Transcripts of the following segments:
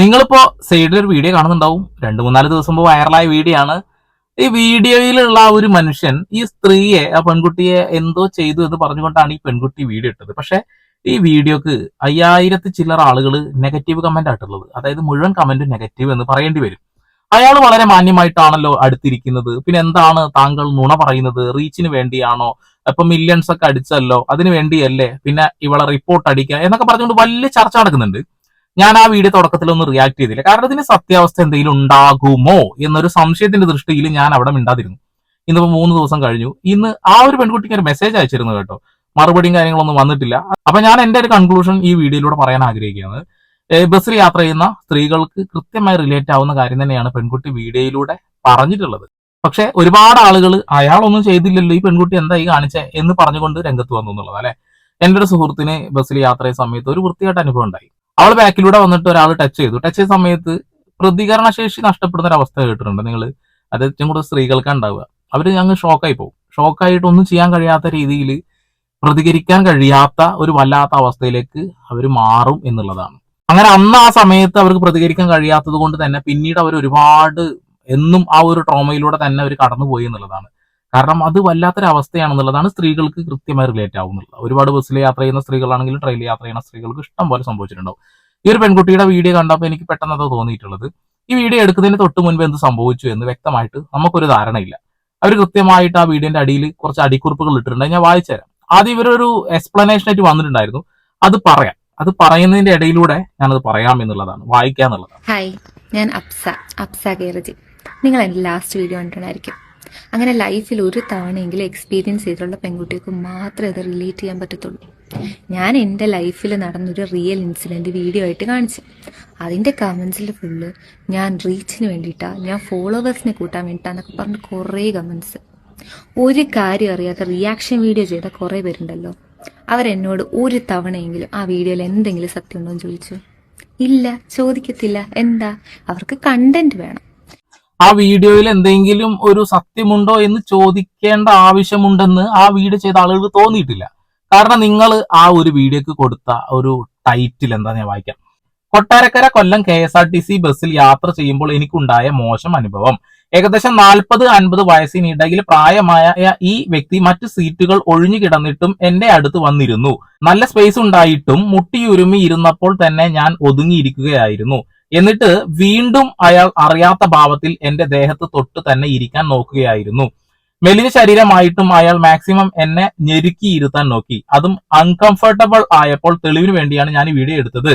നിങ്ങളിപ്പോ സൈഡിൽ ഒരു വീഡിയോ കാണുന്നുണ്ടാവും. രണ്ടു മൂന്നാൽ ദിവസം മുമ്പ് വൈറലായ വീഡിയോ ആണ്. ഈ വീഡിയോയിലുള്ള ഒരു മനുഷ്യൻ ഈ സ്ത്രീയെ ആ പെൺകുട്ടിയെ എന്തോ ചെയ്തു എന്ന് പറഞ്ഞുകൊണ്ടാണ് ഈ പെൺകുട്ടി വീഡിയോ ഇട്ടത്. പക്ഷെ ഈ വീഡിയോക്ക് അയ്യായിരത്തി ചില്ലറ ആളുകൾ നെഗറ്റീവ് കമന്റ് ആയിട്ടുള്ളത്. അതായത് മുഴുവൻ കമന്റ് നെഗറ്റീവ് എന്ന് പറയേണ്ടി വരും. അയാൾ വളരെ മാന്യമായിട്ടാണല്ലോ അടുത്തിരിക്കുന്നത്. പിന്നെ എന്താണ് താങ്കൾ നുണ പറയുന്നത്? റീച്ചിന് വേണ്ടിയാണോ? ഇപ്പൊ മില്യൺസ് ഒക്കെ അടിച്ചല്ലോ. അതിനു വേണ്ടിയല്ലേ? പിന്നെ ഇവളെ റിപ്പോർട്ട് അടിക്കുക എന്നൊക്കെ പറഞ്ഞുകൊണ്ട് വലിയ ചർച്ച നടക്കുന്നുണ്ട്. ഞാൻ ആ വീഡിയോ തുടക്കത്തിൽ ഒന്ന് റിയാക്ട് ചെയ്തില്ല. കാരണം ഇതിന് സത്യാവസ്ഥ എന്തെങ്കിലും ഉണ്ടാകുമോ എന്നൊരു സംശയത്തിന്റെ ദൃഷ്ടിയിൽ ഞാൻ അവിടെ മിണ്ടാതിരുന്നു. ഇന്നിപ്പോ മൂന്ന് ദിവസം കഴിഞ്ഞു. ഇന്ന് ആ ഒരു പെൺകുട്ടിക്ക് ഒരു മെസ്സേജ് അയച്ചിരുന്നു കേട്ടോ. മറുപടിയും കാര്യങ്ങളൊന്നും വന്നിട്ടില്ല. അപ്പൊ ഞാൻ എന്റെ ഒരു കൺക്ലൂഷൻ ഈ വീഡിയോയിലൂടെ പറയാൻ ആഗ്രഹിക്കുന്നത് ഏഹ് ബസ്സിൽ യാത്ര ചെയ്യുന്ന സ്ത്രീകൾക്ക് കൃത്യമായി റിലേറ്റ് ആവുന്ന കാര്യം തന്നെയാണ് പെൺകുട്ടി വീഡിയോയിലൂടെ പറഞ്ഞിട്ടുള്ളത്. പക്ഷെ ഒരുപാട് ആളുകൾ അയാളൊന്നും ചെയ്തില്ലല്ലോ ഈ പെൺകുട്ടി എന്തായി കാണിച്ചേ എന്ന് പറഞ്ഞുകൊണ്ട് രംഗത്ത് വന്നു എന്നുള്ളത് അല്ലെ? എന്റെ ഒരു സുഹൃത്തിന് ബസ്സിൽ യാത്ര ചെയ്യുന്ന സമയത്ത് ഒരു വൃത്തിയായിട്ട് അനുഭവം ഉണ്ടായി. അവൾ ബാക്കിലൂടെ വന്നിട്ട് ഒരാൾ ടച്ച് ചെയ്തു. ടച്ച് ചെയ്ത സമയത്ത് പ്രതികരണ ശേഷി നഷ്ടപ്പെടുന്ന ഒരു അവസ്ഥ കേട്ടിട്ടുണ്ട് നിങ്ങൾ അത് ഏറ്റവും കൂടുതൽ സ്ത്രീകൾക്ക് ഉണ്ടാവുക. അവർ ഞങ്ങൾ ഷോക്കായി പോകും. ഷോക്കായിട്ട് ഒന്നും ചെയ്യാൻ കഴിയാത്ത രീതിയിൽ പ്രതികരിക്കാൻ കഴിയാത്ത ഒരു വല്ലാത്ത അവസ്ഥയിലേക്ക് അവർ മാറും എന്നുള്ളതാണ്. അങ്ങനെ അന്ന് ആ സമയത്ത് അവർക്ക് പ്രതികരിക്കാൻ കഴിയാത്തത് കൊണ്ട് തന്നെ പിന്നീട് അവർ ഒരുപാട് എന്നും ആ ഒരു ട്രോമയിലൂടെ തന്നെ അവർ കടന്നുപോയി എന്നുള്ളതാണ്. കാരണം അത് വല്ലാത്തൊരവസ്ഥയാണെന്നുള്ളതാണ് സ്ത്രീകൾക്ക് കൃത്യമായി റിലേറ്റ് ആവുന്നുള്ളത് ഒരുപാട് ബസ്സിൽ യാത്ര ചെയ്യുന്ന സ്ത്രീകളാണെങ്കിലും ട്രെയിനിൽ യാത്ര ചെയ്യുന്ന സ്ത്രീകൾക്ക് ഇഷ്ടം പോലെ സംഭവിച്ചിട്ടുണ്ടാവും. ഈ ഒരു പെൺകുട്ടിയുടെ വീഡിയോ കണ്ടപ്പോൾ എനിക്ക് പെട്ടെന്ന് അത് തോന്നിയിട്ടുള്ളത്. ഈ വീഡിയോ എടുക്കുന്നതിന് തൊട്ട് മുൻപ് എന്ത് സംഭവിച്ചു എന്ന് വ്യക്തമായിട്ട് നമുക്കൊരു ധാരണയില്ല. അവർ കൃത്യമായിട്ട് ആ വീഡിയോന്റെ അടിയിൽ കുറച്ച് അടിക്കുറിപ്പുകൾ ഇട്ടിട്ടുണ്ട്. ഞാൻ വായിച്ചുതരാം ആദ്യം ഇവരൊരു എക്സ്പ്ലനേഷൻ ആയിട്ട് വന്നിട്ടുണ്ടായിരുന്നു. അത് പറയാം. അത് പറയുന്നതിന്റെ ഇടയിലൂടെ ഞാനത് പറയാം എന്നുള്ളതാണ്. വായിക്കാന്നുള്ളതാണ്. ഹായ് ഞാൻ അപ്സ. അപ്സ കേരജി. നിങ്ങൾ എന്റെ ലാസ്റ്റ് വീഡിയോ കണ്ടിട്ടുണ്ടായിരിക്കും. അങ്ങനെ ലൈഫിൽ ഒരു തവണയെങ്കിലും എക്സ്പീരിയൻസ് ചെയ്തിട്ടുള്ള പെൺകുട്ടികൾക്ക് മാത്രമേ ഇത് റിലേറ്റ് ചെയ്യാൻ പറ്റത്തുള്ളൂ. ഞാൻ എന്റെ ലൈഫിൽ നടന്നൊരു റിയൽ ഇൻസിഡന്റ് വീഡിയോ ആയിട്ട് കാണിച്ചു. അതിന്റെ കമൻസിൽ ഫുള്ള് ഞാൻ റീച്ചിന് വേണ്ടിയിട്ടാണ് ഞാൻ ഫോളോവേഴ്സിനെ കൂട്ടാൻ വേണ്ടിയിട്ടാന്നൊക്കെ പറഞ്ഞ് കുറേ കമൻസ് ഒരു കാര്യം അറിയാത്ത റിയാക്ഷൻ വീഡിയോ ചെയ്ത കുറേ പേരുണ്ടല്ലോ. അവരെന്നോട് ഒരു തവണയെങ്കിലും ആ വീഡിയോയിൽ എന്തെങ്കിലും സത്യം ഉണ്ടോ എന്ന് ചോദിച്ചു. ഇല്ല ചോദിക്കത്തില്ല. എന്താ? അവർക്ക് കണ്ടന്റ് വേണം. ആ വീഡിയോയിൽ എന്തെങ്കിലും ഒരു സത്യമുണ്ടോ എന്ന് ചോദിക്കേണ്ട ആവശ്യമുണ്ടെന്ന് ആ വീഡിയോ ചെയ്ത ആളുകൾക്ക് തോന്നിയിട്ടില്ല. കാരണം നിങ്ങൾ ആ ഒരു വീഡിയോക്ക് കൊടുത്ത ഒരു ടൈറ്റിൽ എന്താ ഞാൻ വായിക്കാം. Kottarakkara Kollam K S R T C ബസ്സിൽ യാത്ര ചെയ്യുമ്പോൾ എനിക്കുണ്ടായ മോശം അനുഭവം. ഏകദേശം നാൽപ്പത് അൻപത് വയസ്സിനിടയിൽ പ്രായമായ ഈ വ്യക്തി മറ്റു സീറ്റുകൾ ഒഴിഞ്ഞു കിടന്നിട്ടും എന്റെ അടുത്ത് വന്നിരുന്നു. നല്ല സ്പേസ് ഉണ്ടായിട്ടും മുട്ടിയുരുമി ഇരുന്നപ്പോൾ തന്നെ ഞാൻ ഒതുങ്ങിയിരിക്കുകയായിരുന്നു. എന്നിട്ട് വീണ്ടും അയാൾ അറിയാത്ത ഭാവത്തിൽ എന്റെ ദേഹത്ത് തൊട്ട് തന്നെ ഇരിക്കാൻ നോക്കുകയായിരുന്നു. മെലിഞ്ഞ ശരീരമായിട്ടും അയാൾ മാക്സിമം എന്നെ ഞെരുക്കിയിരുത്താൻ നോക്കി. അതും അൺകംഫർട്ടബിൾ ആയപ്പോൾ തെളിവിന് വേണ്ടിയാണ് ഞാൻ ഈ വീഡിയോ എടുത്തത്.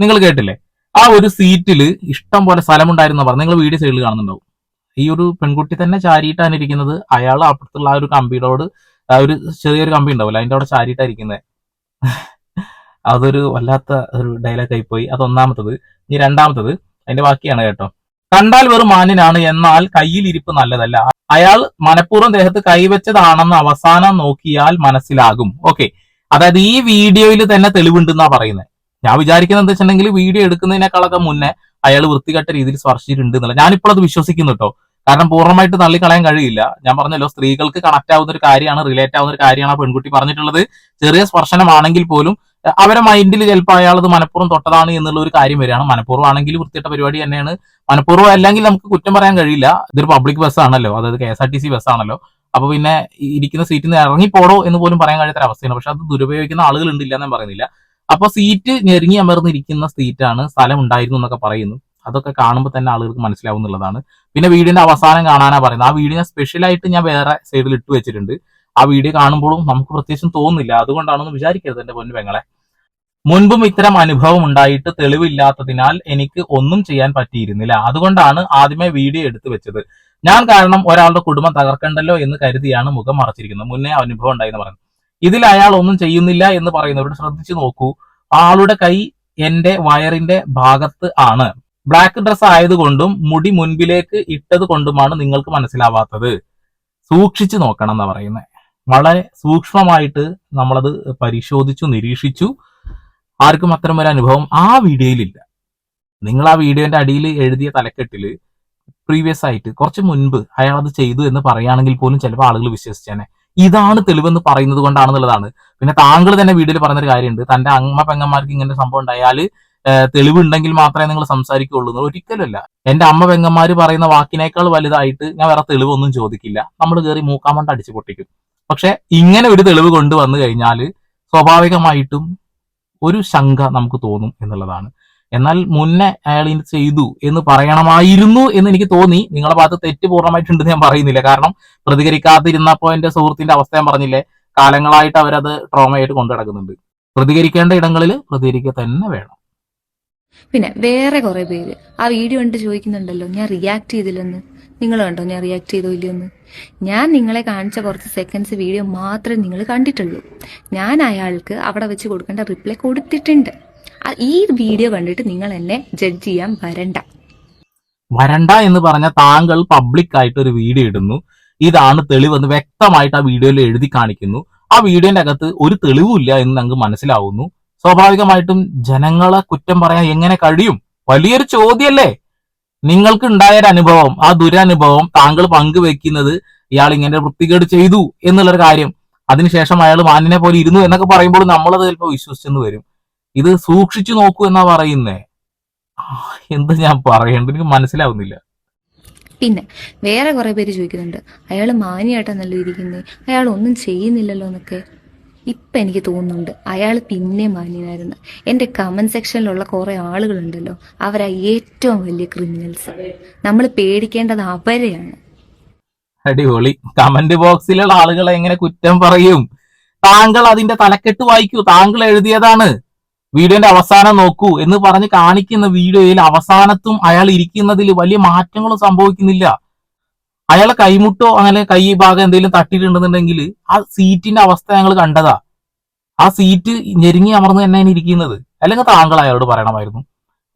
നിങ്ങൾ കേട്ടില്ലേ? ആ ഒരു സീറ്റിൽ ഇഷ്ടം പോലെ സ്ഥലമുണ്ടായിരുന്നു പറഞ്ഞു. നിങ്ങൾ വീഡിയോ സൈഡിൽ കാണുന്നുണ്ടാവും. ഈ ഒരു പെൺകുട്ടി തന്നെ ചാരിയിട്ടാണ് ഇരിക്കുന്നത്. അയാൾ അപ്പുറത്തുള്ള ആ ഒരു കമ്പിയോട് ആ ഒരു ചെറിയൊരു കമ്പി ഉണ്ടാവില്ല അതിന്റെ അവിടെ ചാരിയിട്ടായിരിക്കുന്നത് അതൊരു വല്ലാത്ത ഒരു ഡയലോഗ് ആയിപ്പോയി പോയി. അത് ഒന്നാമത്തത്. ഇനി രണ്ടാമത്തത് അതിന്റെ ബാക്കിയാണ് കേട്ടോ. കണ്ടാൽ വെറും മാന്യനാണ് എന്നാൽ കയ്യിൽ ഇരിപ്പ് നല്ലതല്ല. അയാൾ മനഃപൂർവം ദേഹത്ത് കൈവച്ചതാണെന്ന് അവസാനം നോക്കിയാൽ മനസ്സിലാകും. ഓക്കെ അതായത് ഈ വീഡിയോയിൽ തന്നെ തെളിവുണ്ടെന്നാ പറയുന്നത് ഞാൻ വിചാരിക്കുന്നത് എന്താ വെച്ചിട്ടുണ്ടെങ്കിൽ വീഡിയോ എടുക്കുന്നതിനേക്കാളൊക്കെ മുന്നേ അയാൾ വൃത്തികെട്ട രീതിയിൽ സ്പർശിച്ചിട്ടുണ്ട് എന്നല്ല ഞാനിപ്പോൾ അത് വിശ്വസിക്കുന്നു കേട്ടോ. കാരണം പൂർണമായിട്ട് തള്ളിക്കളയാൻ കഴിയില്ല. ഞാൻ പറഞ്ഞല്ലോ സ്ത്രീകൾക്ക് കണക്ട് ആവുന്ന ഒരു കാര്യമാണ് റിലേറ്റ് ആവുന്ന ഒരു കാര്യമാണ് ആ പെൺകുട്ടി പറഞ്ഞിട്ടുള്ളത്. ചെറിയ സ്പർശനമാണെങ്കിൽ പോലും അവരെ മൈൻഡിൽ ചിലപ്പോൾ അയാൾ അത് മനഃപൂർവം തൊട്ടതാണ് എന്നുള്ള ഒരു കാര്യം വരികയാണ്. മനഃപൂർവം ആണെങ്കിൽ വൃത്തിയിട്ട പരിപാടി തന്നെയാണ്. മനഃപൂർവം അല്ലെങ്കിൽ നമുക്ക് കുറ്റം പറയാൻ കഴിയില്ല. ഇതൊരു പബ്ലിക് ബസ് ആണല്ലോ. അതായത് K S R T C bus ആണല്ലോ. അപ്പൊ പിന്നെ ഇരിക്കുന്ന സീറ്റിൽ നിന്ന് ഇറങ്ങിപ്പോടോ എന്ന് പോലും പറയാൻ കഴിയാത്ത അവസ്ഥയാണ്. പക്ഷെ അത് ദുരുപയോഗിക്കുന്ന ആളുകൾ ഉണ്ടില്ല എന്ന് പറയുന്നില്ല. അപ്പൊ സീറ്റ് ഞെരുങ്ങി അമർന്നിരിക്കുന്ന സീറ്റാണ് സ്ഥലം ഉണ്ടായിരുന്നു എന്നൊക്കെ പറയുന്നു. അതൊക്കെ കാണുമ്പോൾ തന്നെ ആളുകൾക്ക് മനസ്സിലാവും എന്നുള്ളതാണ്. പിന്നെ വീടിന്റെ അവസാനം കാണാനാ പറയുന്നത്. ആ വീടിനെ സ്പെഷ്യലായിട്ട് ഞാൻ വേറെ സൈഡിൽ ഇട്ട് വെച്ചിട്ടുണ്ട്. ആ വീഡിയോ കാണുമ്പോഴും നമുക്ക് പ്രത്യേകിച്ചും തോന്നുന്നില്ല. അതുകൊണ്ടാണെന്ന് വിചാരിക്കരുത് എന്റെ പൊന്നു പെങ്ങളെ. മുൻപും ഇത്തരം അനുഭവം ഉണ്ടായിട്ട് തെളിവില്ലാത്തതിനാൽ എനിക്ക് ഒന്നും ചെയ്യാൻ പറ്റിയിരുന്നില്ല. അതുകൊണ്ടാണ് ആദ്യമേ വീഡിയോ എടുത്തു വെച്ചത്. ഞാൻ കാരണം ഒരാളുടെ കുടുംബം തകർക്കണ്ടല്ലോ എന്ന് കരുതിയാണ് മുഖം മറച്ചിരിക്കുന്നത്. മുന്നേ അനുഭവം ഉണ്ടായെന്ന് പറയുന്നത്. ഇതിൽ അയാൾ ഒന്നും ചെയ്യുന്നില്ല എന്ന് പറയുന്നവരോട് ശ്രദ്ധിച്ചു നോക്കൂ. ആളുടെ കൈ എന്റെ വയറിന്റെ ഭാഗത്ത് ആണ്. ബ്ലാക്ക് ഡ്രസ് ആയതുകൊണ്ടും മുടി മുൻപിലേക്ക് ഇട്ടത് കൊണ്ടുമാണ് നിങ്ങൾക്ക് മനസ്സിലാവാത്തത്. സൂക്ഷിച്ചു നോക്കണം എന്നാ പറയുന്നത് വളരെ സൂക്ഷ്മമായിട്ട് നമ്മളത് പരിശോധിച്ചു നിരീക്ഷിച്ചു. ആർക്കും അത്തരം ഒരു അനുഭവം ആ വീഡിയോയിലില്ല. നിങ്ങൾ ആ വീഡിയോന്റെ അടിയിൽ എഴുതിയ തലക്കെട്ടിൽ പ്രീവിയസ് ആയിട്ട് കുറച്ച് മുൻപ് അയാൾ അത് ചെയ്തു എന്ന് പറയുകയാണെങ്കിൽ പോലും ചിലപ്പോൾ ആളുകൾ വിശ്വസിച്ചേനെ. ഇതാണ് തെളിവെന്ന് പറയുന്നത് കൊണ്ടാണെന്നുള്ളതാണ്. പിന്നെ താങ്കൾ തന്നെ വീഡിയോയിൽ പറഞ്ഞൊരു കാര്യമുണ്ട്. തന്റെ അമ്മ പെങ്ങന്മാർക്ക് ഇങ്ങനെ സംഭവം ഉണ്ടായാൽ തെളിവുണ്ടെങ്കിൽ മാത്രമേ നിങ്ങൾ സംസാരിക്കുള്ളൂ എന്ന് ഒരിക്കലുമല്ല. എന്റെ അമ്മ പെങ്ങന്മാര് പറയുന്ന വാക്കിനേക്കാൾ വലുതായിട്ട് ഞാൻ വേറെ തെളിവൊന്നും ചോദിക്കില്ല. നമ്മൾ കയറി മൂക്കാമണ്ട് അടിച്ചു പൊട്ടിക്കും. പക്ഷെ ഇങ്ങനെ ഒരു തെളിവ് കൊണ്ടുവന്നു കഴിഞ്ഞാൽ സ്വാഭാവികമായിട്ടും ഒരു ശങ്ക നമുക്ക് തോന്നും എന്നുള്ളതാണ്. എന്നാൽ മുന്നേ അയാൾ ഇത് ചെയ്തു എന്ന് പറയണമായിരുന്നു എന്ന് എനിക്ക് തോന്നി. നിങ്ങളെ ഭാഗത്ത് തെറ്റ് പൂർണമായിട്ടുണ്ടെന്ന് ഞാൻ പറയുന്നില്ല. കാരണം പ്രതികരിക്കാതിരുന്നപ്പോ എന്റെ സുഹൃത്തിന്റെ അവസ്ഥ ഞാൻ പറഞ്ഞില്ലേ? കാലങ്ങളായിട്ട് അവരത് ട്രോമയായിട്ട് കൊണ്ടു നടക്കുന്നുണ്ട് പ്രതികരിക്കേണ്ട ഇടങ്ങളിൽ പ്രതികരിക്കുക തന്നെ വേണം. പിന്നെ വേറെ കുറെ പേര് ആ വീഡിയോ കണ്ട് ചോദിക്കുന്നുണ്ടല്ലോ ഞാൻ റിയാക്ട് ചെയ്തില്ലെന്ന്. നിങ്ങൾ കണ്ടോ ഞാൻ റിയാക്ട് ചെയ്തോ ഇല്ലയോന്ന്? ഞാൻ നിങ്ങളെ കാണിച്ച കുറച്ച് സെക്കൻഡ്സ് വീഡിയോ മാത്രമേ നിങ്ങൾ കണ്ടിട്ടുള്ളൂ. ഞാൻ അയാൾക്ക് അവിടെ വെച്ച് കൊടുക്കേണ്ട റിപ്ലൈ കൊടുത്തിട്ടുണ്ട്. ഈ വീഡിയോ കണ്ടിട്ട് നിങ്ങൾ എന്നെ ജഡ്ജ് ചെയ്യാൻ വരണ്ട. വരണ്ട എന്ന് പറഞ്ഞ താങ്കൾ പബ്ലിക് ആയിട്ട് ഒരു വീഡിയോ ഇടുന്നു. ഇതാണ് തെളിവെന്ന് വ്യക്തമായിട്ട് ആ വീഡിയോയിൽ എഴുതി കാണിക്കുന്നു. ആ വീഡിയോന്റെ അകത്ത് ഒരു തെളിവുമില്ല എന്ന് ഞങ്ങൾക്ക് മനസ്സിലാവുന്നു. സ്വാഭാവികമായിട്ടും ജനങ്ങളെ കുറ്റം പറയാൻ എങ്ങനെ കഴിയും? വലിയൊരു ചോദ്യമല്ലേ? നിങ്ങൾക്ക് ഉണ്ടായ ഒരു അനുഭവം ആ ദുരനുഭവം താങ്കൾ പങ്കുവെക്കുന്നത് ഇയാൾ ഇങ്ങനെ വൃത്തികേട് ചെയ്തു എന്നുള്ളൊരു കാര്യം. അതിനുശേഷം അയാൾ മാന്യനെ പോലെ ഇരുന്നു എന്നൊക്കെ പറയുമ്പോൾ നമ്മളത് ചിലപ്പോൾ വിശ്വസിച്ചെന്ന് വരും. ഇത് സൂക്ഷിച്ചു നോക്കൂ എന്നാ പറയുന്നേ. എന്ത് ഞാൻ പറയേണ്ടത് എനിക്ക് മനസ്സിലാവുന്നില്ല. പിന്നെ വേറെ കുറെ പേര് ചോദിക്കുന്നുണ്ട് അയാൾ മാനിയായിട്ടാണല്ലോ ഇരിക്കുന്നത് അയാൾ ഒന്നും ചെയ്യുന്നില്ലല്ലോ എന്നൊക്കെ. ഇപ്പൊ എനിക്ക് തോന്നുന്നുണ്ട് അയാൾ പിന്നെ മാന്യനായിരുന്നു. എന്റെ കമന്റ് സെക്ഷനിലുള്ള കുറേ ആളുകളുണ്ടല്ലോ അവരാ ഏറ്റവും വലിയ ക്രിമിനൽസ് നമ്മൾ പേടിക്കേണ്ടത് അവരെയാണ്. അടിപൊളി. കമന്റ് ബോക്സിലുള്ള ആളുകളെ എങ്ങനെ കുറ്റം പറയും? താങ്കൾ അതിന്റെ തലക്കെട്ട് വായിക്കൂ. താങ്കൾ എഴുതിയതാണ്. വീഡിയോന്റെ അവസാനം നോക്കൂ എന്ന് പറഞ്ഞ് കാണിക്കുന്ന വീഡിയോയിൽ അവസാനത്തും അയാൾ ഇരിക്കുന്നതിൽ വലിയ മാറ്റങ്ങളും സംഭവിക്കുന്നില്ല. അയാളെ കൈമുട്ടോ അങ്ങനെ കൈ ഭാഗം എന്തെങ്കിലും തട്ടിയിട്ടുണ്ടെന്നുണ്ടെങ്കിൽ ആ സീറ്റിന്റെ അവസ്ഥ ഞങ്ങൾ കണ്ടതാ. ആ സീറ്റ് ഞെരുങ്ങി അമർന്ന് തന്നെ ഇരിക്കുന്നത്. അല്ലെങ്കിൽ താങ്കൾ അയാളോട് പറയണമായിരുന്നു.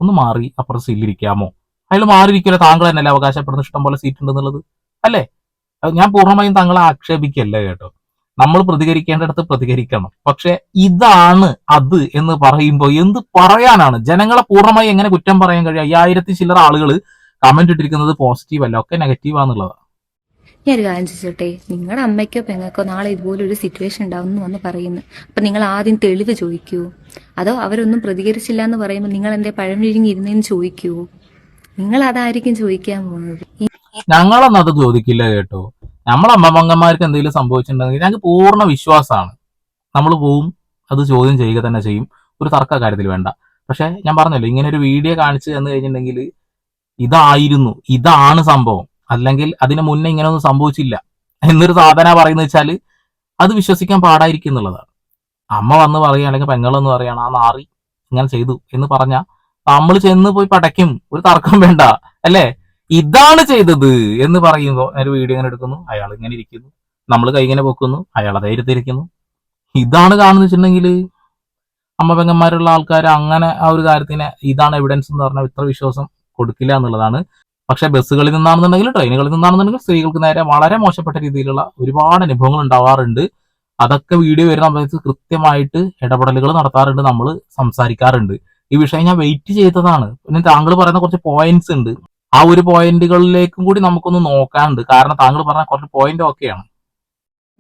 ഒന്ന് മാറി അപ്പുറത്ത് സീലിരിക്കാമോ അയാൾ മാറിയിരിക്കില്ല താങ്കൾ തന്നെയല്ലേ അവകാശപ്പെടുന്ന ഇഷ്ടം പോലെ സീറ്റ് ഉണ്ടെന്നുള്ളത്. അല്ലേ? ഞാൻ പൂർണമായും താങ്കളെ ആക്ഷേപിക്കല്ല കേട്ടോ. നമ്മൾ പ്രതികരിക്കേണ്ടടുത്ത് പ്രതികരിക്കണം. പക്ഷെ ഇതാണ് അത് എന്ന് പറയുമ്പോൾ എന്ത് പറയാനാണ്? ജനങ്ങളെ പൂർണമായി എങ്ങനെ കുറ്റം പറയാൻ കഴിയും? അയ്യായിരത്തി ചില്ലറ ആളുകൾ കമന്റ് ഇട്ടിരിക്കുന്നത് പോസിറ്റീവ് അല്ല ഒക്കെ നെഗറ്റീവ് ആണെന്നുള്ളതാണ് ഞാൻ ഒരു കാര്യം ചോദിച്ചോട്ടെ? നിങ്ങളുടെ അമ്മയ്ക്കോ പെങ്ങൾക്കോ നാളെ ഇതുപോലെ ഒരു സിറ്റുവേഷൻ ഉണ്ടാവും എന്ന് വന്ന് പറയുന്നു. അപ്പൊ നിങ്ങൾ ആദ്യം തെളിവ് ചോദിക്കൂ. അതോ അവരൊന്നും പ്രതികരിച്ചില്ല എന്ന് പറയുമ്പോൾ നിങ്ങൾ എന്റെ പഴം വിഴുങ്ങിയിരുന്നേന്ന് ചോദിക്കൂ? നിങ്ങൾ അതായിരിക്കും ചോദിക്കാൻ പോകുന്നത്. ഞങ്ങളൊന്നും അത് ചോദിക്കില്ല കേട്ടോ. നമ്മളെ അമ്മമ്മമാർക്ക് എന്തെങ്കിലും സംഭവിച്ചിട്ടുണ്ടെങ്കിൽ ഞങ്ങൾക്ക് പൂർണ വിശ്വാസമാണ്. നമ്മൾ പോവും അത് ചോദ്യം ചെയ്യുക തന്നെ ചെയ്യും. ഒരു തർക്ക കാര്യത്തിൽ വേണ്ട. പക്ഷെ ഞാൻ പറഞ്ഞല്ലോ ഇങ്ങനെ ഒരു വീഡിയോ കാണിച്ചു തന്നു കഴിഞ്ഞിട്ടുണ്ടെങ്കിൽ ഇതായിരുന്നു ഇതാണ് സംഭവം. അല്ലെങ്കിൽ അതിന് മുന്നേ ഇങ്ങനെയൊന്നും സംഭവിച്ചില്ല എന്നൊരു സാധന പറയുന്നത് വെച്ചാൽ അത് വിശ്വസിക്കാൻ പാടായിരിക്കും എന്നുള്ളതാണ്. അമ്മ വന്ന് പറയുക അല്ലെങ്കിൽ പെങ്ങളെന്ന് പറയുകയാണ് ആ നാറി ഇങ്ങനെ ചെയ്തു എന്ന് പറഞ്ഞാൽ നമ്മൾ ചെന്ന് പോയി പടയ്ക്കും. ഒരു തർക്കം വേണ്ട അല്ലേ? ഇതാണ് ചെയ്തത് എന്ന് പറയുമ്പോൾ ഒരു വീഡിയോ ഇങ്ങനെ എടുക്കുന്നു അയാൾ ഇങ്ങനെ ഇരിക്കുന്നു നമ്മൾ കൈ ഇങ്ങനെ പൊക്കുന്നു അയാൾ ധൈര്യത്തിരിക്കുന്നു ഇതാണ് കാണുന്ന വെച്ചിട്ടുണ്ടെങ്കിൽ അമ്മ പെങ്ങന്മാരുള്ള ആൾക്കാർ അങ്ങനെ ആ ഒരു കാര്യത്തിന് ഇതാണ് എവിഡൻസ് എന്ന് പറഞ്ഞാൽ ഇത്ര വിശ്വാസം കൊടുക്കില്ല എന്നുള്ളതാണ് പക്ഷെ ബസ്സുകളിൽ നിന്നാണെന്നുണ്ടെങ്കിൽ ട്രെയിനുകളിൽ നിന്നാണെന്നുണ്ടെങ്കിൽ സ്ത്രീകൾക്ക് നേരെ വളരെ മോശപ്പെട്ട രീതിയിലുള്ള ഒരുപാട് അനുഭവങ്ങൾ ഉണ്ടാവാറുണ്ട്. അതൊക്കെ വീഡിയോ വരുന്ന സമയത്ത് കൃത്യമായിട്ട് ഇടപെടലുകൾ നടത്താറുണ്ട് നമ്മൾ സംസാരിക്കാറുണ്ട്. ഈ വിഷയം ഞാൻ വെയിറ്റ് ചെയ്തതാണ്. പിന്നെ താങ്കൾ പറയുന്ന കുറച്ച് പോയിന്റ്സ് ഉണ്ട്. ആ ഒരു പോയിന്റുകളിലേക്കും കൂടി നമുക്കൊന്ന് നോക്കാനുണ്ട്. കാരണം താങ്കൾ പറഞ്ഞ കുറച്ച് പോയിന്റ് ഓക്കെയാണ്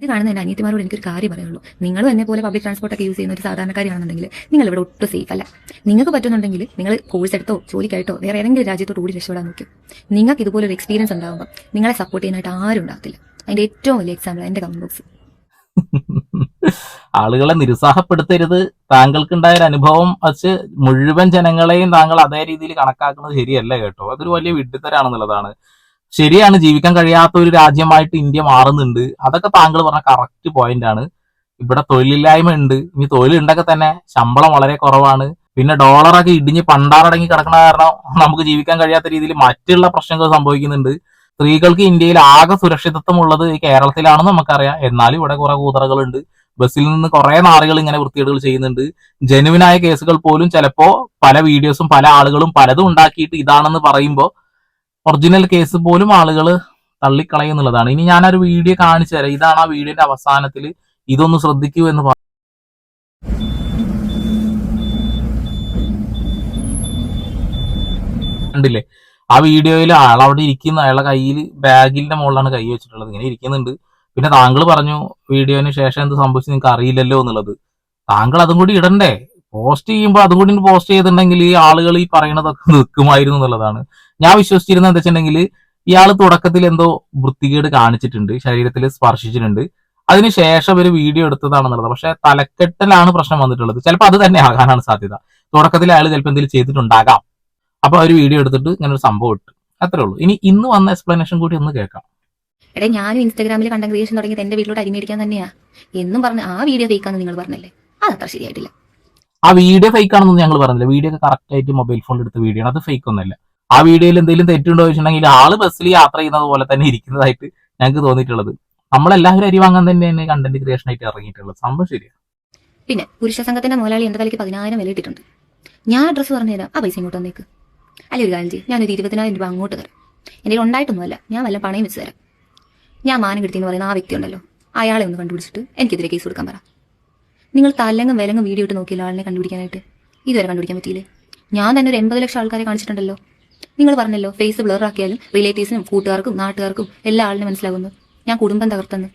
ഇത് കാണുന്ന എന്റെ അനിയത്തിമാരോട് എനിക്കൊരു കാര്യം പറയുള്ളൂ നിങ്ങൾ എന്നെ പോലെ പബ്ലിക് ട്രാൻസ്പോർട്ടൊക്കെ യൂസ് ചെയ്യുന്ന ഒരു സാധാരണക്കാരിയാണെന്നുണ്ടെങ്കിൽ നിങ്ങൾ ഇവിടെ ഒട്ടും സേഫ് അല്ല. നിങ്ങൾക്ക് പറ്റുന്നുണ്ടെങ്കിൽ നിങ്ങൾ കോഴ്സ് എടുത്തോ ജോലിക്കായിട്ടോ വേറെ ഏതെങ്കിലും രാജ്യത്തോട് കൂടി രക്ഷപ്പെടാൻ നോക്കും നിങ്ങൾക്ക് ഇതുപോലെ ഒരു എക്സ്പീരിയൻസ് ഉണ്ടാകുമ്പോൾ നിങ്ങളെ സപ്പോർട്ട് ചെയ്യാനായിട്ട് ആരും ഉണ്ടാകത്തില്ല. അതിന്റെ ഏറ്റവും വലിയ എക്സാമ്പിൾ എന്റെ കമന്റ് ബോക്സ് ആളുകളെ നിരുത്സാഹപ്പെടുത്തരുത്. താങ്കൾക്കുണ്ടായ ഒരു അനുഭവം വച്ച് മുഴുവൻ ജനങ്ങളെയും താങ്കൾ അതേ രീതിയിൽ കണക്കാക്കുന്നത് ശരിയല്ല കേട്ടോ. അതൊരു വലിയ വിഡ്ഢിത്തരാണെന്നുള്ളതാണ്. ശരിയാണ് ജീവിക്കാൻ കഴിയാത്ത ഒരു രാജ്യമായിട്ട് ഇന്ത്യ മാറുന്നുണ്ട്. അതൊക്കെ താങ്കൾ പറഞ്ഞ കറക്റ്റ് പോയിന്റ് ആണ്. ഇവിടെ തൊഴിലില്ലായ്മ ഉണ്ട്. ഇനി തൊഴിലുണ്ടൊക്കെ തന്നെ ശമ്പളം വളരെ കുറവാണ്. പിന്നെ ഡോളറൊക്കെ ഇടിഞ്ഞ് പണ്ടാറടങ്ങി കിടക്കുന്ന കാരണം നമുക്ക് ജീവിക്കാൻ കഴിയാത്ത രീതിയിൽ മറ്റുള്ള പ്രശ്നങ്ങൾ സംഭവിക്കുന്നുണ്ട്. സ്ത്രീകൾക്ക് ഇന്ത്യയിൽ ആകെ സുരക്ഷിതത്വം ഉള്ളത് കേരളത്തിലാണെന്ന് നമുക്കറിയാം. എന്നാലും ഇവിടെ കുറെ കൂതറകളുണ്ട്. ബസ്സിൽ നിന്ന് കുറെ നാറുകൾ ഇങ്ങനെ വൃത്തികേടുകൾ ചെയ്യുന്നുണ്ട്. ജനുവിനായ കേസുകൾ പോലും ചിലപ്പോ പല വീഡിയോസും പല ആളുകളും പലതും ഉണ്ടാക്കിയിട്ട് ഇതാണെന്ന് പറയുമ്പോൾ ഒറിജിനൽ കേസ് പോലും ആളുകൾ തള്ളിക്കളയുന്നുള്ളതാണ്. ഇനി ഞാനൊരു വീഡിയോ കാണിച്ചു തരാം. ഇതാണ് ആ വീഡിയോന്റെ അവസാനത്തിൽ ഇതൊന്ന് ശ്രദ്ധിക്കൂ എന്ന് പറഞ്ഞു കണ്ടില്ലേ? ആ വീഡിയോയിൽ ആൾ അവിടെ ഇരിക്കുന്ന. അയാളുടെ കയ്യിൽ ബാഗിന്റെ മുകളിലാണ് കൈ വെച്ചിട്ടുള്ളത്. ഇങ്ങനെ ഇരിക്കുന്നുണ്ട്. പിന്നെ താങ്കൾ പറഞ്ഞു വീഡിയോന് ശേഷം എന്ത് സംഭവിച്ചു നിങ്ങൾക്ക് അറിയില്ലല്ലോ എന്നുള്ളത്. താങ്കൾ അതും കൂടി ഇടണ്ടേ? പോസ്റ്റ് ചെയ്യുമ്പോൾ അതും കൂടി പോസ്റ്റ് ചെയ്തിട്ടുണ്ടെങ്കിൽ ഈ ആളുകൾ ഈ പറയണതൊക്കെ നിൽക്കുമായിരുന്നു എന്നുള്ളതാണ്. ഞാൻ വിശ്വസിച്ചിരുന്നത് എന്താ വെച്ചിട്ടുണ്ടെങ്കിൽ ഇയാൾ തുടക്കത്തിൽ എന്തോ വൃത്തികേട് കാണിച്ചിട്ടുണ്ട് ശരീരത്തിൽ സ്പർശിച്ചിട്ടുണ്ട്. അതിനുശേഷം ഒരു വീഡിയോ എടുത്തതാണെന്നുള്ളത്. പക്ഷെ തലക്കെട്ടലാണ് പ്രശ്നം വന്നിട്ടുള്ളത്. ചിലപ്പോൾ അത് തന്നെ ആകാനാണ് സാധ്യത. തുടക്കത്തിൽ അയാൾ ചിലപ്പോൾ എന്തെങ്കിലും ചെയ്തിട്ടുണ്ടാകാം. അപ്പൊ ഒരു വീഡിയോ എടുത്തിട്ട് ഇങ്ങനെ ഒരു സംഭവം ഇട്ടു. അത്രേ ഉള്ളൂ. ഇനി ഇന്ന് വന്ന എക്സ്പ്ലനേഷൻ കൂടി ഒന്ന് കേൾക്കാം. എടാ ഞാനും ഇൻസ്റ്റാഗ്രാമിൽ കണ്ട ക്രിയേഷൻ തുടങ്ങിയത് എന്റെ വീട്ടിലോട്ട് അരിമേടിക്കാൻ തന്നെയാ. എന്നും പറഞ്ഞ് ആ വീഡിയോ ഫേക്കാന്ന് നിങ്ങൾ പറഞ്ഞല്ലേ? അത് അത്ര ശരിയായിട്ടില്ല. ആ വീഡിയോ ഫേക്ക് ആണെന്ന് ഞങ്ങൾ പറഞ്ഞില്ല. വീഡിയോ ഒക്കെ കറക്റ്റ് ആയിട്ട് മൊബൈൽ ഫോണിൽ എടുത്ത വീഡിയോ ആണ്. അത് ഫേക്ക് ഒന്നല്ല ആ വീഡിയോയിൽ എന്തെങ്കിലും തെറ്റുണ്ടോ ചോദിച്ചിട്ടുണ്ടെങ്കിൽ ആൾ ബസ്സിൽ യാത്ര ചെയ്യുന്നത് പോലെ തന്നെ ഇരിക്കുന്നതായിട്ട് ഞങ്ങൾക്ക് തോന്നിയിട്ടുള്ളത്. നമ്മളെല്ലാവരും അരി വാങ്ങാൻ തന്നെയാണ് കണ്ടന്റ് ക്രിയേഷൻ ആയിട്ട് ഇറങ്ങിയിട്ടുള്ളത്. സംഭവം ശരിയാണ് പിന്നെ പുരുഷ സംഘത്തിന്റെ മുതലാളി എന്റെ തലയ്ക്ക് പതിനായിരം വില ഇട്ടിട്ടുണ്ട്. ഞാൻ അഡ്രസ്സ് പറഞ്ഞുതരാം ആ പൈസ ഇങ്ങോട്ട് വന്നേക്ക് അല്ല ഒരു കാര്യം ചെയ്യും. ഞാനൊരു ഇരുപതിനായിരം രൂപ അങ്ങോട്ട് തരാം. എന്റെ ഉണ്ടായിട്ടൊന്നുമല്ല. ഞാൻ വല്ല പണയം വെച്ച് തരാം. ഞാൻ മാനം കിടത്തി എന്ന് പറയുന്ന ആ വ്യക്തി ഉണ്ടല്ലോ. അയാളെ ഒന്ന് കണ്ടുപിടിച്ചിട്ട് എനിക്കെതിരെ കേസ് കൊടുക്കാൻ പറ. നിങ്ങൾ തല്ലങ്ങും വിലങ്ങും വീഡിയോ ഇട്ട് നോക്കിയില്ല ആളിനെ കണ്ടുപിടിക്കാനായിട്ട്. ഇതുവരെ കണ്ടുപിടിക്കാൻ പറ്റിയില്ലേ? ഞാൻ തന്നെ ഒരു എൺപത് ലക്ഷം ആൾക്കാരെ കാണിച്ചിട്ടുണ്ടല്ലോ. നിങ്ങൾ പറഞ്ഞല്ലോ ഫേസ് ബ്ലർ ആക്കിയാലും റിലേറ്റീവ്സിനും കൂട്ടുകാർക്കും നാട്ടുകാർക്കും എല്ലാ ആളിനും മനസ്സിലാകുന്നു. ഞാൻ കുടുംബം തകർത്തെന്ന്.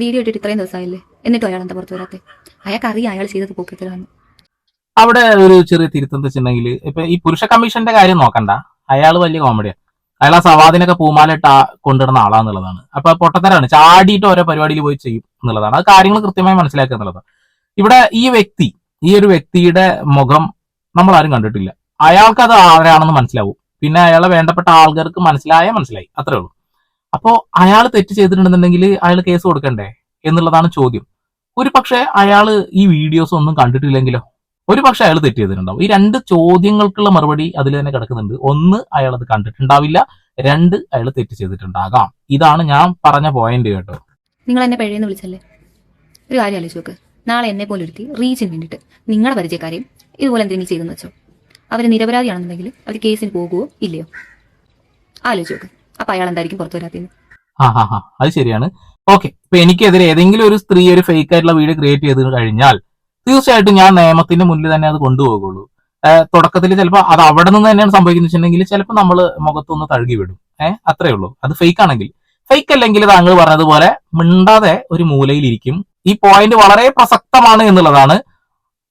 വീഡിയോ ഇട്ടിട്ട് ഇത്രയും ദിവസമായില്ലേ? എന്നിട്ടും അയാൾ എന്താ പുറത്തു വരാത്തെ? അയാൾക്ക് അറിയാം അയാൾ ചെയ്തത് പോക്കത്തിലാണ് അവിടെ ഒരു ചെറിയ തിരുത്തം വെച്ചിട്ടുണ്ടെങ്കിൽ ഇപ്പൊ ഈ പുരുഷ കമ്മീഷന്റെ കാര്യം നോക്കണ്ട. അയാൾ വലിയ കോമഡിയാണ് അയാൾ ആ സവാദിനൊക്കെ പൂമാലിട്ട് കൊണ്ടിടുന്ന ആളാന്നുള്ളതാണ്. അപ്പൊ പൊട്ടത്തരാണ്. ചാടിയിട്ട് ഓരോ പരിപാടിയിൽ പോയി ചെയ്യും എന്നുള്ളതാണ്. അത് കാര്യങ്ങൾ കൃത്യമായി മനസ്സിലാക്കുക എന്നുള്ളതാണ്. ഇവിടെ ഈ വ്യക്തി ഈ ഒരു വ്യക്തിയുടെ മുഖം നമ്മൾ ആരും കണ്ടിട്ടില്ല. അയാൾക്ക് അത് ആരാണെന്ന് മനസ്സിലാവും. പിന്നെ അയാളെ വേണ്ടപ്പെട്ട ആൾക്കാർക്ക് മനസ്സിലായ മനസ്സിലായി. അത്രേ ഉള്ളൂ. അപ്പോ അയാൾ തെറ്റ് ചെയ്തിട്ടുണ്ടെന്നുണ്ടെങ്കിൽ അയാൾ കേസ് കൊടുക്കണ്ടേ എന്നുള്ളതാണ് ചോദ്യം. ഒരു പക്ഷേ അയാൾ ഈ വീഡിയോസ് ഒന്നും കണ്ടിട്ടില്ലെങ്കിലോ? ഒരു പക്ഷേ അയാൾ തെറ്റ് ചെയ്തിട്ടുണ്ടാവും. ഈ രണ്ട് ചോദ്യങ്ങൾക്കുള്ള മറുപടി അതിൽ തന്നെ കിടക്കുന്നുണ്ട്. ഒന്ന് അയാൾ അത് കണ്ടിട്ടുണ്ടാവില്ല. രണ്ട് അയാൾ തെറ്റ് ചെയ്തിട്ടുണ്ടാകാം. ഇതാണ് ഞാൻ പറഞ്ഞ പോയിന്റ് കേട്ടോ. നിങ്ങൾ എന്നെ പഴയെന്ന് വിളിച്ചല്ലേ? ഒരു കാര്യം ആലോചിച്ച് നോക്ക്. നാളെ എന്നെ പോലെ ഒരുത്തി റീച്ചിന് വേണ്ടിയിട്ട് നിങ്ങളുടെ പരിചയക്കാരെയും ഇതുപോലെ എന്തെങ്കിലും ചെയ്തെന്ന് വെച്ചോ. അവർ നിരപരാധിയാണെന്നുണ്ടെങ്കിൽ അവർ കേസിന് പോകുമോ ഇല്ലയോ? ആലോചിച്ച് നോക്ക്. അപ്പൊ അയാൾ എന്തായിരിക്കും പുറത്തു വരാത്തത്? അത് ശരിയാണ്. ഓക്കെ. ഇപ്പൊ എനിക്കെതിരെ ഏതെങ്കിലും ഒരു സ്ത്രീ ഒരു ഫേക്ക് ആയിട്ടുള്ള വീഡിയോ ക്രിയേറ്റ് ചെയ്ത് കഴിഞ്ഞാൽ തീർച്ചയായിട്ടും ഞാൻ നിയമത്തിന്റെ മുന്നിൽ തന്നെ അത് കൊണ്ടുപോകുള്ളൂ. തുടക്കത്തിൽ ചിലപ്പോൾ അത് അവിടെ നിന്ന് തന്നെയാണ് സംഭവിക്കുന്നത് വെച്ചിട്ടുണ്ടെങ്കിൽ ചിലപ്പോൾ നമ്മൾ മുഖത്തൊന്ന് തഴുകി വിടും. ഏഹ് അത്രേ ഉള്ളൂ. അത് ഫേക്ക് ആണെങ്കിൽ. ഫേക്ക് അല്ലെങ്കിൽ താങ്കൾ പറഞ്ഞതുപോലെ മിണ്ടാതെ ഒരു മൂലയിലിരിക്കും. ഈ പോയിന്റ് വളരെ പ്രസക്തമാണ് എന്നുള്ളതാണ്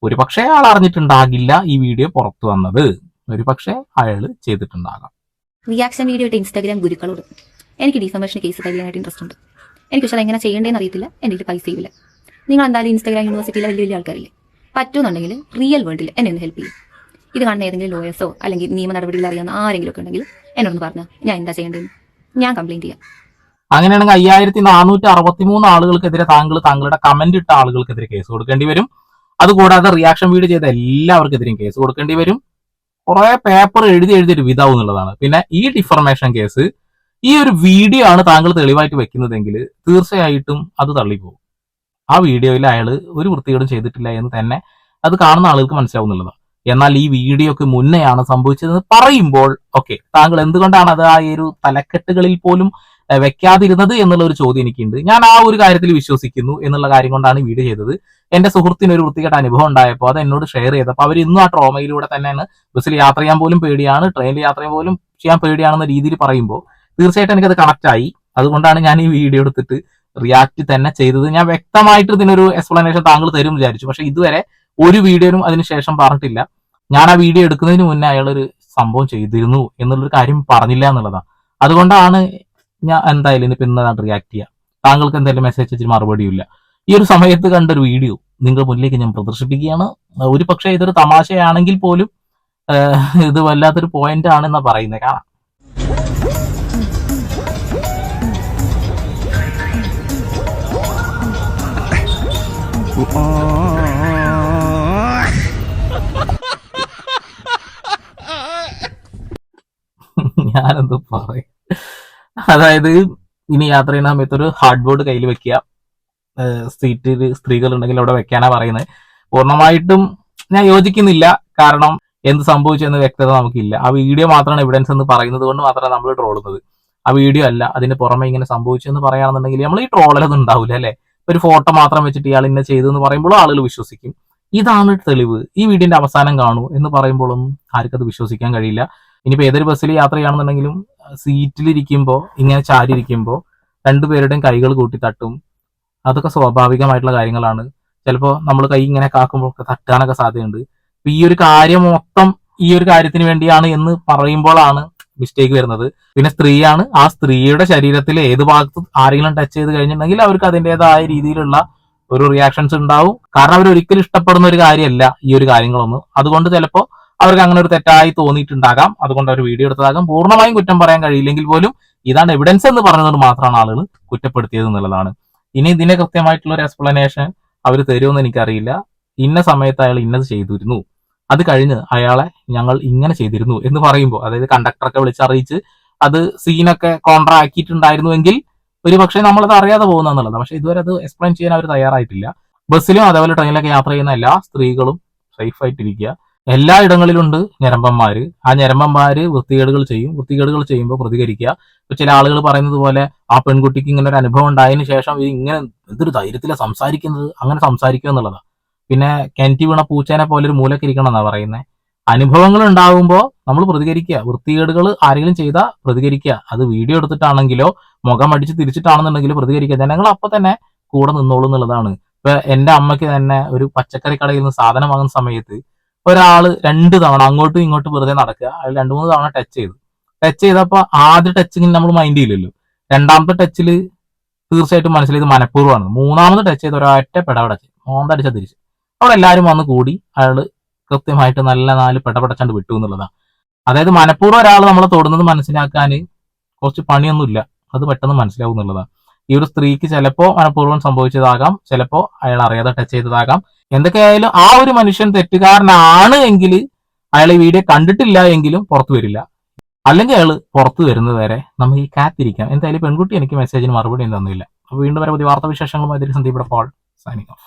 ഒരു പക്ഷേ അയാൾ അറിഞ്ഞിട്ടുണ്ടാകില്ല ഈ വീഡിയോ പുറത്തു വന്നത്. ഒരു പക്ഷേ അയാൾ ചെയ്തിട്ടുണ്ടാകാം. റിയാക്ഷൻ വീഡിയോ ഇട്ട് ഇൻസ്റ്റാഗ്രാം ഗുരുക്കളോട് എനിക്ക് ഡിഫമേഷൻ കേസ് കഴിയാനായിട്ട് ഇൻട്രസ്റ്റ് ഉണ്ട്. എനിക്ക് പക്ഷേ എങ്ങനെ ചെയ്യേണ്ടതെന്ന് അറിയത്തില്ല. എന്റെ കയ്യിൽ പൈസ ഇല്ല. നിങ്ങൾ എന്തായാലും ഇൻസ്റ്റാഗ്രാം യൂണിവേഴ്സിറ്റിയിലെ വലിയ വലിയ ആൾക്കാരില്ലേ? പറ്റുമെന്നുണ്ടെങ്കിൽ റിയൽ വേൾഡിൽ എന്നെ ഒന്ന് ഹെൽപ്പ് ചെയ്യും. ഇത് കാണുന്ന ഏതെങ്കിലും ലോയേഴ്സോ അല്ലെങ്കിൽ നിയമ നടപടികൾ അറിയാവുന്ന ആരെങ്കിലും ഒക്കെ ഉണ്ടെങ്കിൽ എന്നോടൊന്ന് പറഞ്ഞാൽ ഞാൻ എന്താ ചെയ്യേണ്ടതെന്ന് ഞാൻ കംപ്ലൈന്റ് ചെയ്യാം. അങ്ങനെയാണെങ്കിൽ അയ്യായിരത്തി നാനൂറ്റി അറുപത്തി മൂന്ന് ആളുകൾക്കെതിരെ താങ്കൾ താങ്കളുടെ കമന്റ് ഇട്ട ആളുകൾക്കെതിരെ കേസ് കൊടുക്കേണ്ടി വരും. അതുകൂടാതെ റിയാക്ഷൻ വീഡിയോ ചെയ്ത എല്ലാവർക്കെതിരെയും കേസ് കൊടുക്കേണ്ടി വരും. കുറെ പേപ്പർ എഴുതി എഴുതി ഒരു വിധാവും എന്നുള്ളതാണ്. പിന്നെ ഈ ഡിഫർമേഷൻ കേസ് ഈ ഒരു വീഡിയോ ആണ് താങ്കൾ തെളിവായിട്ട് വെക്കുന്നതെങ്കിൽ തീർച്ചയായിട്ടും അത് തള്ളിപ്പോകും. ആ വീഡിയോയിൽ അയാൾ ഒരു വൃത്തികേടും ചെയ്തിട്ടില്ല എന്ന് തന്നെ അത് കാണുന്ന ആളുകൾക്ക് മനസ്സിലാവുന്നുള്ളതാണ് എന്നാൽ ഈ വീഡിയോക്ക് മുന്നെയാണ് സംഭവിച്ചതെന്ന് പറയുമ്പോൾ ഓക്കെ താങ്കൾ എന്തുകൊണ്ടാണ് അത് ആ ഒരു തലക്കെട്ടുകളിൽ പോലും വെക്കാതിരുന്നത് എന്നുള്ള ഒരു ചോദ്യം എനിക്കുണ്ട്. ഞാൻ ആ ഒരു കാര്യത്തിൽ വിശ്വസിക്കുന്നു എന്നുള്ള കാര്യം കൊണ്ടാണ് വീഡിയോ ചെയ്തത്. എന്റെ സുഹൃത്തിന് ഒരു വൃത്തികെട്ട അനുഭവം ഉണ്ടായപ്പോൾ അത് എന്നോട് ഷെയർ ചെയ്തപ്പോൾ അവർ ഇന്നും ആ ട്രോമയിലൂടെ തന്നെയാണ് ബസ്സിൽ യാത്ര ചെയ്യാൻ പോലും പേടിയാണ് ട്രെയിനിൽ യാത്ര ചെയ്യാൻ പോലും ചെയ്യാൻ പേടിയാണെന്ന രീതിയിൽ പറയുമ്പോൾ തീർച്ചയായിട്ടും എനിക്കത് കണക്ട് ആയി. അതുകൊണ്ടാണ് ഞാൻ ഈ വീഡിയോ എടുത്തിട്ട് റിയാക്ട് തന്നെ ചെയ്തത്. ഞാൻ വ്യക്തമായിട്ട് ഇതിനൊരു എക്സ്പ്ലനേഷൻ താങ്കൾ തരും വിചാരിച്ചു. പക്ഷെ ഇതുവരെ ഒരു വീഡിയോനും അതിനുശേഷം പറഞ്ഞിട്ടില്ല. ഞാൻ ആ വീഡിയോ എടുക്കുന്നതിന് മുന്നേ അയാളൊരു സംഭവം ചെയ്തിരുന്നു എന്നുള്ളൊരു കാര്യം പറഞ്ഞില്ല എന്നുള്ളതാണ്. അതുകൊണ്ടാണ് ഞാൻ എന്തായാലും ഇനിയിപ്പോ ഇന്നതാണ് റിയാക്ട് ചെയ്യുക താങ്കൾക്ക് എന്തായാലും മെസ്സേജ് അയച്ചിട്ട് മറുപടിയില്ല ഈ ഒരു സമയത്ത് കണ്ട ഒരു വീഡിയോ നിങ്ങളുടെ മുന്നിലേക്ക് ഞാൻ പ്രദർശിപ്പിക്കുകയാണ്. ഒരു പക്ഷേ ഇതൊരു തമാശയാണെങ്കിൽ പോലും ഇത് വല്ലാത്തൊരു പോയിന്റ് ആണെന്നാ പറയുന്നത് കാണാം. ഞാനെന്തോ പറയും? അതായത് ഇനി യാത്ര ചെയ്യുന്ന സമയത്ത് ഒരു ഹാർഡ് ബോർഡ് കയ്യിൽ വെക്കുക. സീറ്റിൽ സ്ത്രീകൾ ഉണ്ടെങ്കിൽ അവിടെ വെക്കാനാ പറയുന്നത്. പൂർണമായിട്ടും ഞാൻ യോജിക്കുന്നില്ല. കാരണം എന്ത് സംഭവിച്ചു എന്ന് വ്യക്തത നമുക്കില്ല. ആ വീഡിയോ മാത്രമാണ് എവിഡൻസ് എന്ന് പറയുന്നത് കൊണ്ട് മാത്രമാണ് നമ്മൾ ട്രോളുന്നത് ആ വീഡിയോ അല്ല. അതിന് പുറമെ ഇങ്ങനെ സംഭവിച്ചു എന്ന് പറയുകയാണെന്നുണ്ടെങ്കിൽ നമ്മൾ ഈ ട്രോളൊന്നും ഉണ്ടാവില്ല അല്ലേ? ഒരു ഫോട്ടോ മാത്രം വെച്ചിട്ട് ഇയാൾ ഇന്നെ ചെയ്തു എന്ന് പറയുമ്പോൾ ആളുകൾ വിശ്വസിക്കും. ഇതാണ് തെളിവ്. ഈ വീഡിയോന്റെ അവസാനം കാണൂ എന്ന് പറയുമ്പോഴും ആർക്കത് വിശ്വസിക്കാൻ കഴിയില്ല. ഇനിയിപ്പോ ഏതൊരു ബസ്സിൽ യാത്ര ചെയ്യുകയാണെന്നുണ്ടെങ്കിലും സീറ്റിലിരിക്കുമ്പോൾ ഇങ്ങനെ ചാരിയിരിക്കുമ്പോൾ രണ്ടുപേരുടെയും കൈകൾ കൂട്ടി തട്ടും. അതൊക്കെ സ്വാഭാവികമായിട്ടുള്ള കാര്യങ്ങളാണ്. ചിലപ്പോൾ നമ്മൾ കൈ ഇങ്ങനെ കാക്കുമ്പോൾ തട്ടാനൊക്കെ സാധ്യതയുണ്ട്. അപ്പൊ ഈ ഒരു കാര്യം മൊത്തം ഈ ഒരു കാര്യത്തിന് വേണ്ടിയാണ് എന്ന് പറയുമ്പോഴാണ് മിസ്റ്റേക്ക് വരുന്നത്. പിന്നെ സ്ത്രീയാണ് ആ സ്ത്രീയുടെ ശരീരത്തിൽ ഏത് ഭാഗത്ത് ആരെങ്കിലും ടച്ച് ചെയ്ത് കഴിഞ്ഞിട്ടുണ്ടെങ്കിൽ അവർക്ക് അതിന്റെതായ രീതിയിലുള്ള ഒരു റിയാക്ഷൻസ് ഉണ്ടാവും. കാരണം അവർ ഒരിക്കലും ഇഷ്ടപ്പെടുന്ന ഒരു കാര്യമല്ല ഈ ഒരു കാര്യങ്ങളൊന്നും. അതുകൊണ്ട് ചിലപ്പോൾ അവർക്ക് അങ്ങനെ ഒരു തെറ്റായി തോന്നിയിട്ടുണ്ടാകാം. അതുകൊണ്ട് അവർ വീഡിയോ എടുത്തതാകാം. പൂർണമായും കുറ്റം പറയാൻ കഴിയില്ലെങ്കിൽ പോലും ഇതാണ് എവിഡൻസ് എന്ന് പറഞ്ഞതുകൊണ്ട് മാത്രമാണ് ആളുകൾ കുറ്റപ്പെടുത്തിയത് എന്നുള്ളതാണ്. ഇനി ഇതിനെ കൃത്യമായിട്ടുള്ള ഒരു എക്സ്പ്ലനേഷൻ അവർ തരുമെന്ന് എനിക്കറിയില്ല. ഇന്ന സമയത്ത് അയാൾ ഇന്നത് ചെയ്തിരുന്നു. അത് കഴിഞ്ഞ് അയാളെ ഞങ്ങൾ ഇങ്ങനെ ചെയ്തിരുന്നു എന്ന് പറയുമ്പോൾ അതായത് കണ്ടക്ടറൊക്കെ വിളിച്ചറിയിച്ച് അത് സീനൊക്കെ കോൺട്രാ ആക്കിയിട്ടുണ്ടായിരുന്നുവെങ്കിൽ ഒരു പക്ഷേ നമ്മളത് അറിയാതെ പോകുന്ന എന്നുള്ളത് പക്ഷേ ഇതുവരെ അത് എക്സ്പ്ലെയിൻ ചെയ്യാൻ അവർ തയ്യാറായിട്ടില്ല. ബസ്സിലും അതേപോലെ ട്രെയിനിലൊക്കെ യാത്ര ചെയ്യുന്ന എല്ലാ സ്ത്രീകളും സേഫ് ആയിട്ടിരിക്കുക. എല്ലാ ഇടങ്ങളിലുണ്ട് ഞരമ്പന്മാര്. ആ ഞരമ്പന്മാര് വൃത്തികേടുകൾ ചെയ്യും. വൃത്തികേടുകൾ ചെയ്യുമ്പോൾ പ്രതികരിക്കുക. ഇപ്പൊ ചില ആളുകൾ പറയുന്നത് പോലെ ആ പെൺകുട്ടിക്ക് ഇങ്ങനെ ഒരു അനുഭവം ഉണ്ടായതിന് ശേഷം ഇങ്ങനെ എന്തൊരു ധൈര്യത്തിലാണ് സംസാരിക്കുന്നത്? അങ്ങനെ സംസാരിക്കുക എന്നുള്ളതാണ് പിന്നെ കിണറ്റി വീണ പൂച്ചേനെ പോലെ ഒരു മൂലക്ക് ഇരിക്കണം എന്നാ പറയുന്നത് അനുഭവങ്ങൾ ഉണ്ടാകുമ്പോൾ നമ്മൾ പ്രതികരിക്കുക. വൃത്തികേടുകൾ ആരെങ്കിലും ചെയ്താൽ പ്രതികരിക്കുക. അത് വീഡിയോ എടുത്തിട്ടാണെങ്കിലോ മുഖം അടിച്ച് തിരിച്ചിട്ടാണെന്നുണ്ടെങ്കിലും പ്രതികരിക്കുക. ജനങ്ങൾ അപ്പൊ തന്നെ കൂടെ നിന്നോളൂ എന്നുള്ളതാണ്. ഇപ്പൊ എന്റെ അമ്മയ്ക്ക് തന്നെ ഒരു പച്ചക്കറി കടയിൽ നിന്ന് സാധനം വാങ്ങുന്ന സമയത്ത് ഒരാൾ രണ്ട് തവണ അങ്ങോട്ടും ഇങ്ങോട്ടും വെറുതെ നടക്കുക. അയാൾ രണ്ടു മൂന്ന് തവണ ടച്ച് ചെയ്തു. ടച്ച് ചെയ്തപ്പോൾ ആദ്യ ടച്ചിങ്ങിന് നമ്മൾ മൈൻഡ് ചെയ്യില്ലല്ലോ രണ്ടാമത്തെ ടച്ചിൽ തീർച്ചയായിട്ടും മനസ്സിലായത് മനഃപൂർവമാണ്. മൂന്നാമത് ടച്ച് ചെയ്ത് ഒരൊറ്റ പെടപടച്ച് മോന്തടിച്ച തിരിച്ച്. അവിടെ എല്ലാവരും വന്ന് കൂടി അയാൾ കൃത്യമായിട്ട് നല്ല നാല് പെടപടച്ചാണ്ട് വിട്ടു എന്നുള്ളതാണ്. അതായത് മനഃപൂർവം ഒരാൾ നമ്മളെ തൊടുന്നത് മനസ്സിലാക്കാൻ കുറച്ച് പണിയൊന്നുമില്ല. അത് പെട്ടെന്ന് മനസ്സിലാവും എന്നുള്ളതാണ്. ഈ ഒരു സ്ത്രീക്ക് ചിലപ്പോ മനഃപൂർവം സംഭവിച്ചതാകാം. ചിലപ്പോ അയാൾ അറിയാതെ ടച്ച് ചെയ്തതാകാം. എന്തൊക്കെയായാലും ആ ഒരു മനുഷ്യൻ തെറ്റുകാരനാണ് എങ്കിൽ അയാൾ ഈ വീഡിയോ കണ്ടിട്ടില്ല എങ്കിലും പുറത്തു വരില്ല. അല്ലെങ്കിൽ അയാൾ പുറത്തു വരുന്നത് വരെ നമുക്ക് ഈ കാത്തിരിക്കാം. എന്തായാലും പെൺകുട്ടി എനിക്ക് മെസ്സേജിന് മറുപടി തന്നില്ല. അപ്പോൾ വീണ്ടും വരെ പുതിയ വാർത്താ വിശേഷങ്ങളുമായി ഇതിൽ സന്ദീപ് ഫോൾ സൈനിങ് ഓഫ്